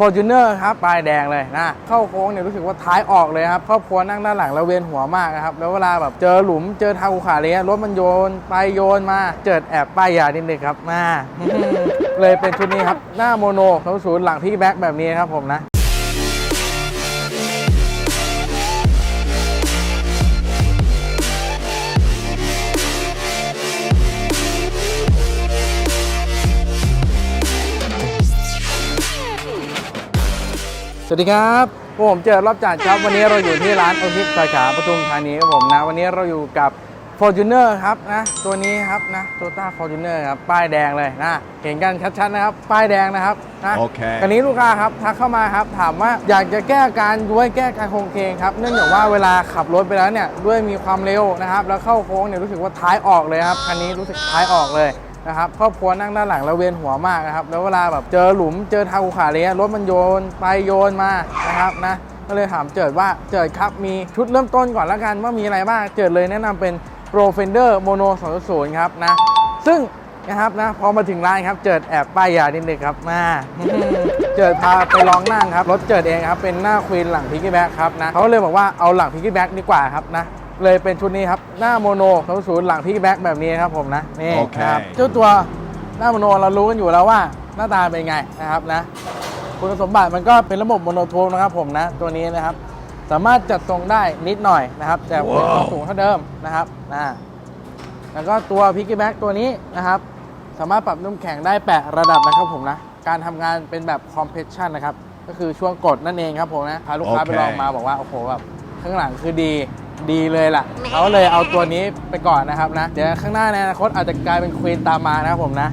f o r t u n e r ครับปลายแดงเลยนะเข้าโค้งเนี่ยรู้สึกว่าท้ายออกเลยครับครอบครัวนั่งด้านหลังแล้วเวียนหัวมากนะครับ แล้วเวลาแบบเจอหลุมเจอทางภูขารเลี้ยรถมันโยนไปโยนมาเจิดแอบป้ายยานิดนึงครับมาเลยเป็นชุดนี้ครับ หน้าโมโนเขาศูนย์หลังพี่แบ็คแบบนี้ครับผมนะ สวัสดีครับพวกผมเจอรอบจัดครับ วันนี้เราอยู่ที่ร้านโอทิพสาขาปทุมธานีครับผมนะ วันนี้เราอยู่กับ Fortuner ครับนะ ตัวนี้ครับนะ Toyota Fortuner ครับ ป้ายแดงเลยนะ เห็นกันชัดๆนะครับ ป้ายแดงนะครับนะโอเคคันนี้ลูกค้าครับทักเข้ามาครับ ถามว่าอยากจะแก้การย้วยแก้การโค้งเคงครับ เนื่องจากว่าเวลาขับรถไปแล้วเนี่ยด้วยมีความเร็วนะครับ แล้วเข้าโค้งเนี่ยรู้สึกว่าท้ายออกเลยครับ คันนี้รู้สึกท้ายออกเลย นะครับครอบครัวนั่งด้านหลังแล้วเวียนหัวมากนะครับ แล้วเวลาแบบเจอหลุมเจอทางภูขารเงี้ยรถมันโยนไปโยนมานะครับนะก็เลยถามเจิดว่าเจิดครับมีชุดเริ่มต้นก่อนล้วกันว่ามีอะไรบ้างเจิดเลยแนะนำเป็น Pro Fender Mono 2.0ครับนะ ซึ่งนะครับนะพอมาถึงร้านครับเจิดแอบป้ายยานิดนึงครับมาเจิดพาไปลองนั่งครับรถเจิดเองครับเป็นหน้าควีนหลังพิกกี้แบ็กครับนะเขาก็เลยบอกว่าเอาหลังพิกกี้แบ็กดีกว่าครับนะ เลยเป็นชุดนี้ครับ หน้าโมโน2.0หลังพิกกี้แบ็กแบบนี้ครับผมนะนี่โอเค นะครับเจ้าตัวหน้าโมโนเรารู้กันอยู่แล้วว่าหน้าตาเป็นไงนะครับนะ คุณสมบัติมันก็เป็นระบบโมโนโทนนะครับผมนะ ตัวนี้นะครับ สามารถจัดทรงได้นิดหน่อยนะครับ แต่เป็นว้าวสูงเท่าเดิมนะครับนะแล้วก็ตัวพิกกี้แบ็กตัวนี้นะครับ สามารถปรับนุ่มแข็งได้แปะระดับนะครับผมนะ การทำงานเป็นแบบคอมเพรสชันนะครับ ก็คือช่วงกดนั่นเองครับผมนะพาลูกค้าโอเคไปลองมาบอกว่า โอ้โหแบบข้างหลังคือดี ดีเลยล่ะเขาเลยเอาตัวนี้ไปก่อนนะครับนะ เดี๋ยวข้างหน้าในอนาคตอาจจะกลายเป็นควีนตามมานะครับผมนะ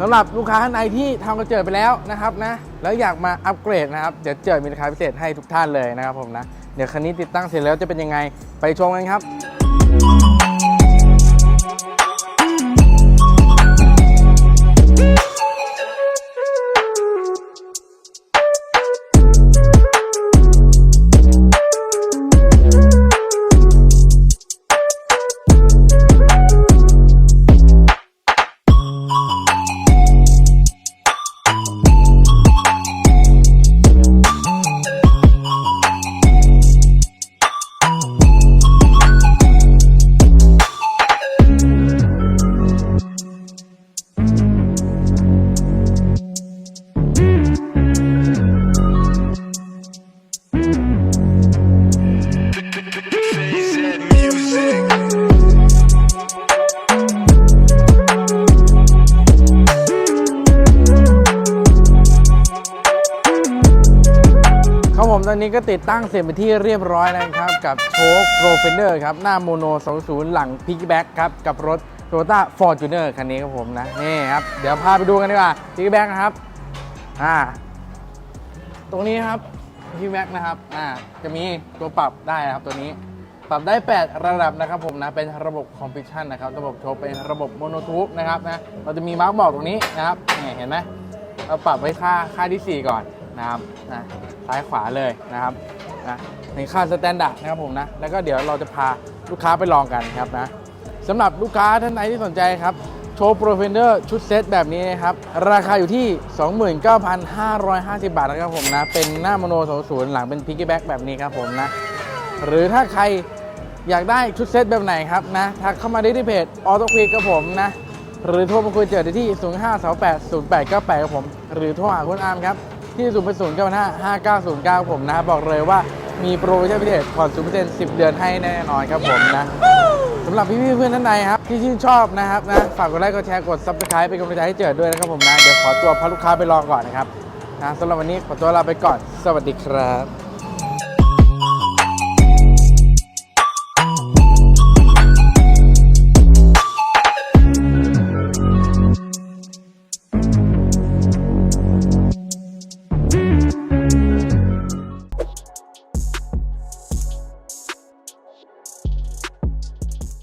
สำหรับลูกค้าท่านใดที่ทำกระเจิดไปแล้วนะครับนะ แล้วอยากมาอัปเกรดนะครับเดี๋ยวเจิดมีราคาพิเศษให้ทุกท่านเลยนะครับผมนะ เดี๋ยวคันนี้ติดตั้งเสร็จแล้วจะเป็นยังไงไปชมกันครับ ผมตอนนี้ก็ติดตั้งเสร็จไปที่เรียบร้อยแล้วนะครับ กับโชคโปรเฟนเดอร์ครับ หน้าโมโน 20 หลังพิกแบ็กครับ กับรถ Toyota Fortuner คันนี้ครับผมนะ นี่ครับ เดี๋ยวพาไปดูกันดีกว่าพิกแบ็กนะครับ อ่า ตรงนี้ครับพิกแบ็กนะครับ อ่า จะมีตัวปรับได้นะครับตัวนี้ ปรับได้ 8 ระดับนะครับผมนะ เป็นระบบคอมพิชชั่นนะครับ ระบบโชว์เป็นระบบโมโนทูบนะครับนะ เราจะมีมาร์กบอกตรงนี้นะครับนี่เห็นไหมเราปรับไว้ค่าค่าที่ 4 ก่อน นะครับนะซ้ายขวาเลยนะครับนะในค่าสแตนดาร์ดนะครับผมนะแล้วก็เดี๋ยวเราจะพาลูกค้าไปลองกันครับนะสำหรับลูกค้าท่านไหนที่สนใจครับโชว์โปรเฟนเดอร์ชุดเซตแบบนี้นะครับ ราคาอยู่ที่ 29,550 บาทนะครับผมนะ เป็นหน้าโมโน20หลังเป็นพิกกี้แบ็กแบบนี้ครับผมนะ หรือถ้าใครอยากได้ชุดเซตแบบไหนครับนะทักเข้ามาได้ที่เพจออโต้ควิกกับผมนะ หรือโทรมาคุยเจอได้ที่ 0 5 2 8 0 8 9 8กับผม หรือโทรหาคุณอาร์มครับ ที่0 0 9 5 5 9 0 9 ผมนะครับบอกเลยว่ามีโปรโมชั่นพิเศษผ่อน0% 10เดือนให้แน่นอนครับผมนะสำหรับพี่ๆเพื่อนท่านใดครับ ที่ชื่นชอบนะครับนะฝากกดไลค์กดแชร์กดซับสไครป์เป็นกำลังใจให้เจอด้วยนะครับผมนะ เดี๋ยวขอตัวพาลูกค้าไปลองก่อนนะครับนะสำหรับวันนี้ขอตัวลาไปก่อน สวัสดีครับ